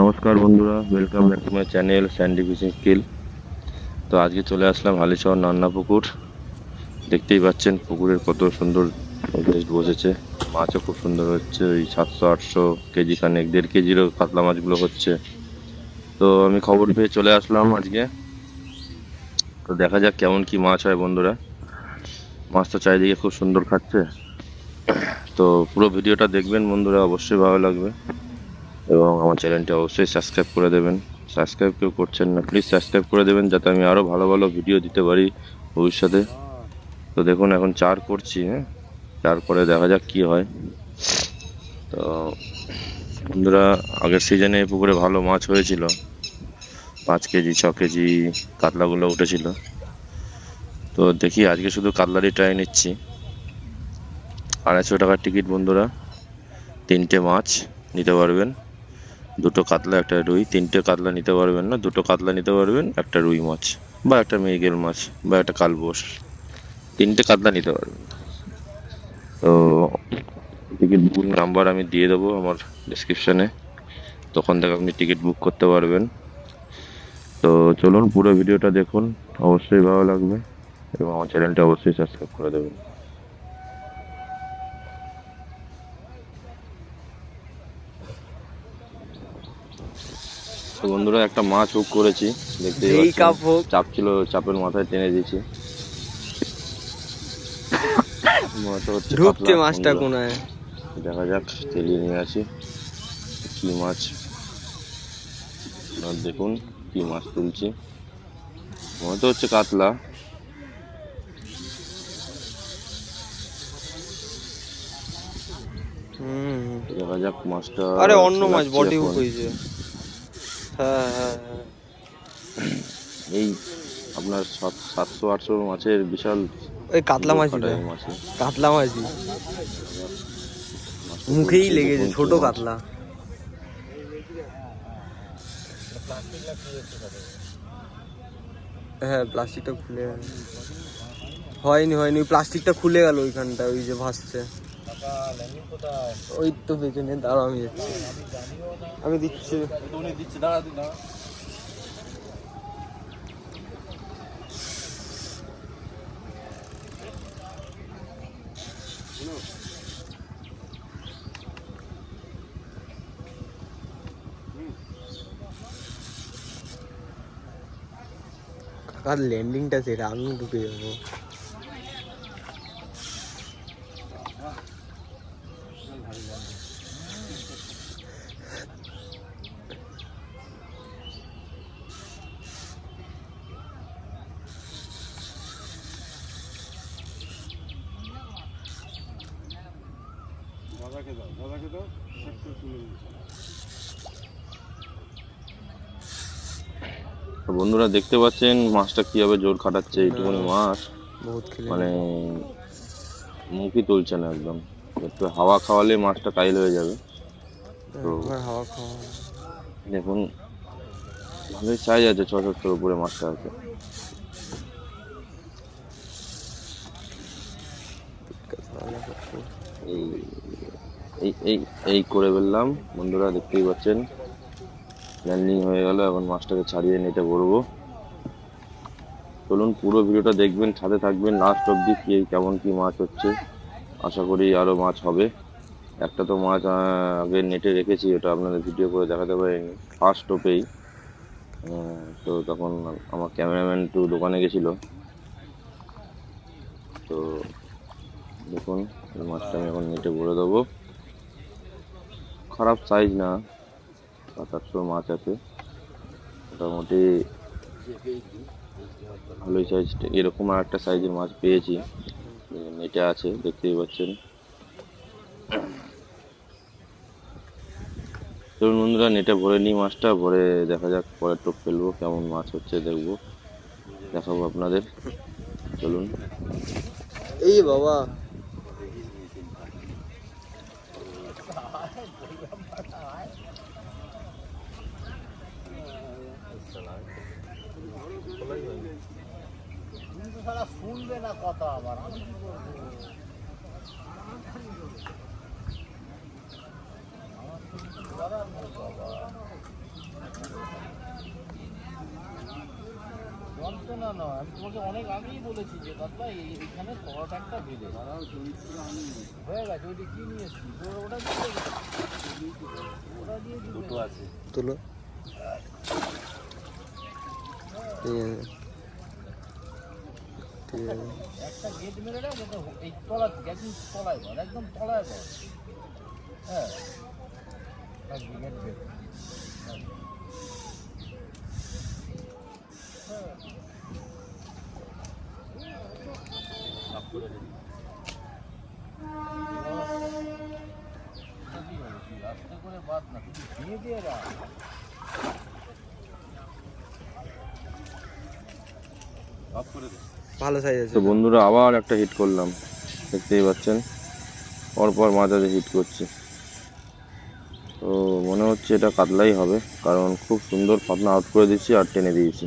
নমস্কার বন্ধুরা welcome back to my channel Sandy fishing skill তো আজকে চলে আসলাম হালিশহর নান্না পুকুর দেখতেই পাচ্ছেন, পুকুরের কত সুন্দর বেশ বসেছে। মাছও খুব সুন্দর হচ্ছে, ওই সাতশো, আটশো কেজি খানেক, দেড় কেজিরও কাতলা মাছগুলো হচ্ছে। তো আমি খবর পেয়ে চলে আসলাম আজকে। তো দেখা যাক কেমন কি মাছ হয় বন্ধুরা। মাছ তো চারিদিকে খুব সুন্দর খাচ্ছে। তো পুরো ভিডিওটা দেখবেন বন্ধুরা, অবশ্যই ভালো লাগবে। এবং আমার চ্যানেলটি অবশ্যই সাবস্ক্রাইব করে দেবেন। সাবস্ক্রাইব কেউ করছেন না প্লিজ সাবস্ক্রাইব করে দেবেন যাতে আমি আরও ভালো ভালো ভিডিও দিতে পারি ভবিষ্যতে। তো দেখুন, এখন চার করছি হ্যাঁ? চার করে দেখা যাক কি হয়। তো বন্ধুরা, আগের সিজনে পুকুরে ভালো মাছ হয়েছিল। পাঁচ কেজি, ছ কেজি কাতলাগুলো উঠেছিল। তো দেখি, আজকে শুধু কাতলারই ট্রাই নিচ্ছি। আড়াইশো টাকার টিকিট বন্ধুরা। তিনটে মাছ নিতে পারবেন। দুটো কাতলা, একটা রুই। তিনটে কাতলা নিতে পারবেন না, দুটো কাতলা নিতে পারবেন, একটা রুই মাছ বা একটা মৃগেল মাছ বা একটা কালবোস। তিনটে কাতলা নিতে পারবেন। তো টিকিট বুকিং নাম্বার আমি দিয়ে দেবো আমার ডিসক্রিপশানে তখন থেকে আপনি টিকিট বুক করতে পারবেন। তো চলুন পুরো ভিডিওটা দেখুন। অবশ্যই ভালো লাগবে এবং আমার চ্যানেলটা অবশ্যই সাবস্ক্রাইব করে দেবেন। বন্ধুরা একটা মাছ হুক করেছি দেখতে যেই কাপ হোক। চাপ ছিল চাপের মাথায় টেনে দিয়েছি। ঢুকছে মাছটা কোনায়। দেখা যাক তেলিয়ে নিয়ে আসি। কি মাছ? আর দেখুন কি মাছ তুলছি। মনে তো হচ্ছে কাতলা। হুম। দেখা যাক মাছটা আরে অন্য মাছ বডি হুক হয়েছে। হ্যাঁ হ্যাঁ হ্যাঁ এই আপনার সাত সাতশো আটশো মাছের বিশাল ওই কাতলা মাছ মাছে কাতলা মাছটা মুখেই লেগেছে ছোট কাতলা। হ্যাঁ প্লাস্টিকটা খুলে হয়নি হয়নি প্লাস্টিকটা খুলে গেল ওইখানটা ওই যে ভাসছে। ওই তো পেছনে দাঁড়াও আমি যাচ্ছি। আমি দিচ্ছি। কাকার ল্যান্ডিংটা সেটা আমি ঢুকে যাব। তো বন্ধুরা দেখতে পাচ্ছেন মাছটা কীভাবে জোর খাটাচ্ছে এইটুকুনি মাছ। মানে মুখই তুলছে না একদম। একটু হাওয়া খাওয়ালে মাছটা কাইল হয়ে যাবে। তো হাওয়া খাওয়া। দেখুন ভালোই সাইজ আছে ছ সাতশোর উপরে মাছটা আছে। এই এই এই এই করে ফেললাম। বন্ধুরা, দেখতেই পাচ্ছেন। ল্যান্ডিং হয়ে গেল, এখন মাছটাকে ছাড়িয়ে নিতে বলব চলুন, পুরো ভিডিওটা দেখবেন, সাথে থাকবেন। লাস্ট অবধি কি, কেমন কি মাছ হচ্ছে, আশা করি আরও মাছ হবে। একটা তো মাছ আগে নেটে রেখেছি, ওটা আপনাদের ভিডিও করে দেখাতে পারিনি। ফার্স্ট টোপেই তো তখন আমার ক্যামেরাম্যান একটু দোকানে গেছিল। তো দেখুন মাছটা আমি এখন নেটে ভরে দেবো। খারাপ সাইজ না। সাত আটশো মাছ আছে। মোটামুটি ভালোই সাইজ এরকম আর একটা সাইজের মাছ পেয়েছি। নেটে আছে, দেখতেই পাচ্ছেন। চলুন বন্ধুরা নেটে ভরে নিই মাছটা, ভরে দেখা যাক পরে টোপ ফেলব, কেমন মাছ হচ্ছে দেখব। দেখাবো আপনাদের। চলুন। এই বাবা তুমি তো সারা না কথা আবার আমি কি করব আমি তোমাকে অনেক আগেই বলেছি যে দাদা এখানে শর্ট একটা ভেজে হয়ে গেছে ওইটা কি নিয়ে এসছি? ওটা দিয়ে ওটা দিয়ে দুটো আছে। তুলো। একটা গেট মেরে এই তলা গেট তলায় ঘর একদম তলায় ঘর হ্যাঁ গেট গেট বের রাস্তা করে বাদ না তুই ভেঙে দিয়ে রাখ ভালো সাইজ আছে তো বন্ধুরা আবার একটা হিট করলাম। দেখতেই পাচ্ছেন? পরপর মাথাতে হিট করছে। তো মনে হচ্ছে এটা কাতলাই হবে, কারণ খুব সুন্দর পাতনা আউট করে দিচ্ছি আর টেনে দিয়েছি।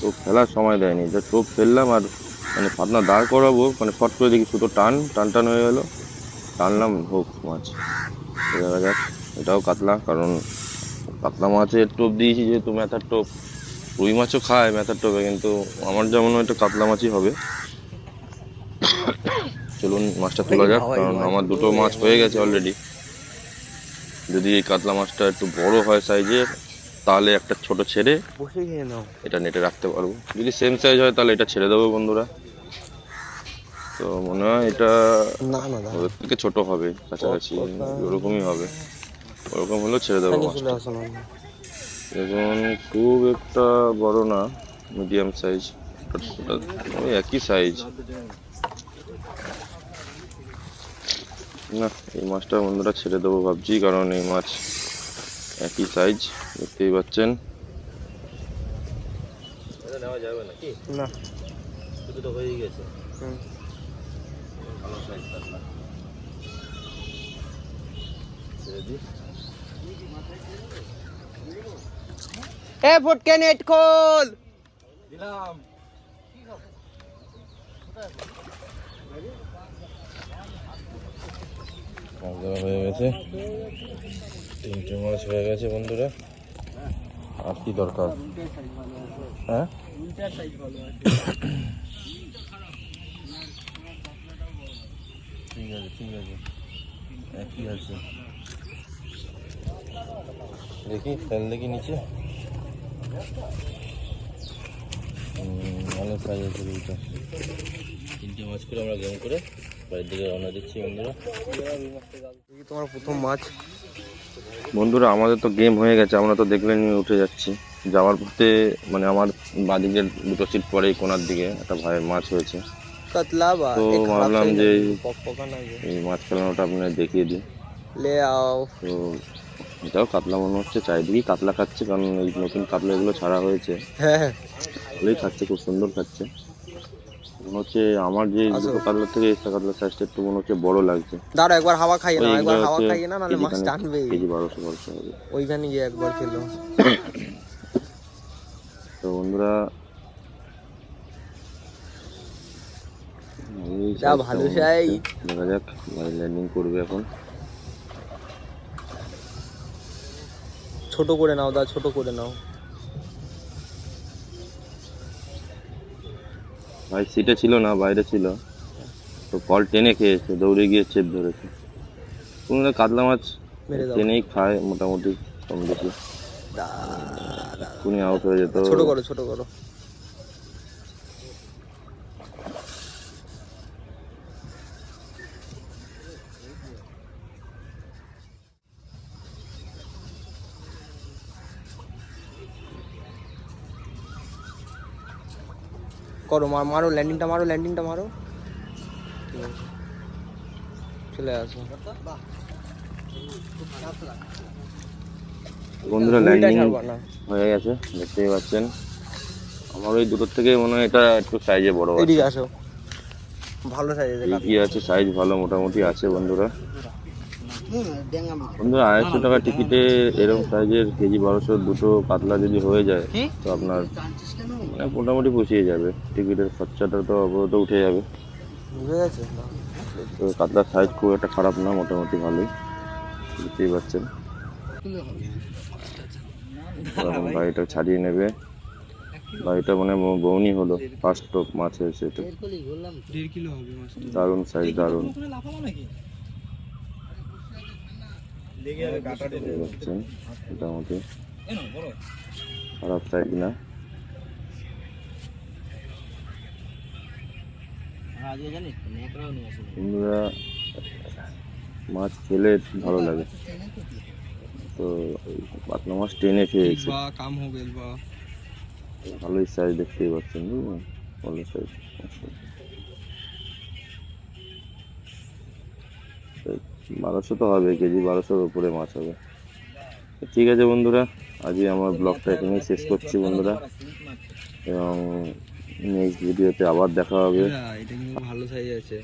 টোপ ফেলার সময় দেয়নি। যে টোপ ফেললাম আর মানে পাতনা দাঁড় করাবো মানে ফট করে দেখি শুধু টান টান টান হয়ে গেলো। টানলাম হোক মাছ। দেখা যাক, এটাও কাতলা, কারণ কাতলা মাছের টোপ দিয়েছি যেহেতু ম্যাথার টোপ। রুই মাছও খায় ম্যাথার টোপে কিন্তু আমার যেমন এটা কাতলা মাছই হবে। চলুন মাছটা তোলা যাক কারণ আমার দুটো মাছ হয়ে গেছে অলরেডি যদি এই কাতলা মাছটা একটু বড় হয় সাইজের তাহলে একটা ছোট ছেড়ে এটা নেটে রাখতে পারব। যদি সেম সাইজ হয় তাহলে এটা ছেড়ে দেবো বন্ধুরা। তো মনে হয় এটা না না থেকে ছোট হবে কাছাকাছি ওরকমই হবে। ওরকম হলেও ছেড়ে দেবো মাছটা চলে আসো না এখন খুব একটা বড় না মিডিয়াম সাইজ ওই একই সাইজ না এই মাছটা বন্ধুরা ছেড়ে দেবো ভাবছি কারণ এই মাছ একই সাইজ দেখতেই পাচ্ছেন। নেওয়া যাবে নাকি না। শুধু তো হয়েই গেছে ভালো সাইজ এ ফটকে নেট খোল। দিলাম। হয়ে গেছে। তিনটে মাছ হয়ে গেছে বন্ধুরা। আর কি দরকার? হ্যাঁ? ঠিক আছে ঠিক আছে। একই আছে। দেখি ফেল দেখি নিচে। ভালো সাইজ আছে রুইটা তিনটে মাছ করে আমরা গেম করে বাড়ির দিকে রওনা দিচ্ছি বন্ধুরা। এই তোমার প্রথম মাছ। বন্ধুরা আমাদের তো গেম হয়ে গেছে আমরা তো দেখলে নিয়ে উঠে যাচ্ছি। যাওয়ার পথে মানে আমার বাদিকের দুটো সিট পরেই কোনার দিকে একটা ভাইয়ের মাছ হয়েছে। কাতলা বা তো ভাবলাম যে এই- মাছ ফেলানোটা আপনাদের দেখিয়ে দিই। লে আও। তো এটাও কাতলা মনে হচ্ছে চারিদিকেই কাতলা খাচ্ছে কারণ এই নতুন কাতলা এগুলো ছাড়া হয়েছে। হ্যাঁ হ্যাঁ। ভালোই খাচ্ছে খুব সুন্দর খাচ্ছে। মনে হচ্ছে আমার যে আসো। দুটো থেকে এক্সট্রা সাইজটা একটু মনে হচ্ছে বড় লাগছে। দাঁড়া একবার হাওয়া খাইয়ে না একবার হাওয়া খাইয়ে না নাহলে মাছ টানবে কেজি বারোশো বারোশো হবে। ওইখানে গিয়ে একবার খেলো। তো বন্ধুরা যা ভালো। হচ্ছে। দেখা যাক ল্যান্ডিং করবে এখন। ছোট করে নাও দা ছোট করে নাও। ভাই সিটে ছিল না বাইরে ছিল। তো কল টেনে খেয়েছে দৌড়ে গিয়ে চেপ ধরেছে। কোনো কাতলা মাছ টেনেই খায় মোটামুটি কম বেশি। কোনি আউট হয়ে যেত। ছোট করো ছোট করো। করো মার মারো ল্যান্ডিংটা মারো। ল্যান্ডিংটা মারো চলে আসো। বন্ধুরা ল্যান্ডিং হয়ে গেছে দেখতেই পাচ্ছেন। আমার ওই দুটোর থেকে মনে হয় এটা একটু সাইজে বড় আছে। এদিকে আসো। ভালো সাইজে ঠিকই আছে? সাইজ ভালো মোটামুটি আছে বন্ধুরা। বন্ধুরা আড়াইশো টাকা টিকিটে এরকম সাইজের কেজি বারোশো দুটো পাতলা যদি হয়ে যায় তো আপনার মানে মোটামুটি পুষিয়ে যাবে। টিকিটের খরচাটা তো অবরত উঠে যাবে। বুঝে গেছে? তো কাতলার সাইজ খুব একটা খারাপ না মোটামুটি ভালোই। বুঝতেই পারছেন। এখন বাড়িটা ছাড়িয়ে নেবে। বাড়িটা মানে ব- বউনি হলো ফার্স্ট টপ মাছ হয়েছে মাছটা দারুণ সাইজ দারুণ। মোটামুটি। খারাপ সাইজ না। বন্ধুরা মাছ খেলে ভালো লাগে। তো পাতলা মাছ টেনে খেয়েছে ভালোই সাইজ দেখতেই পাচ্ছেন বুঝলেন? ভালো সাইজ বারোশো তো হবে কেজি বারোশোর উপরে মাছ হবে। ঠিক আছে বন্ধুরা আজকে আমার ব্লগটা এখানেই শেষ করছি বন্ধুরা। এবং নেক্সট ভিডিওতে আবার দেখা হবে। এটা কিন্তু ভালো সাইজ আছে।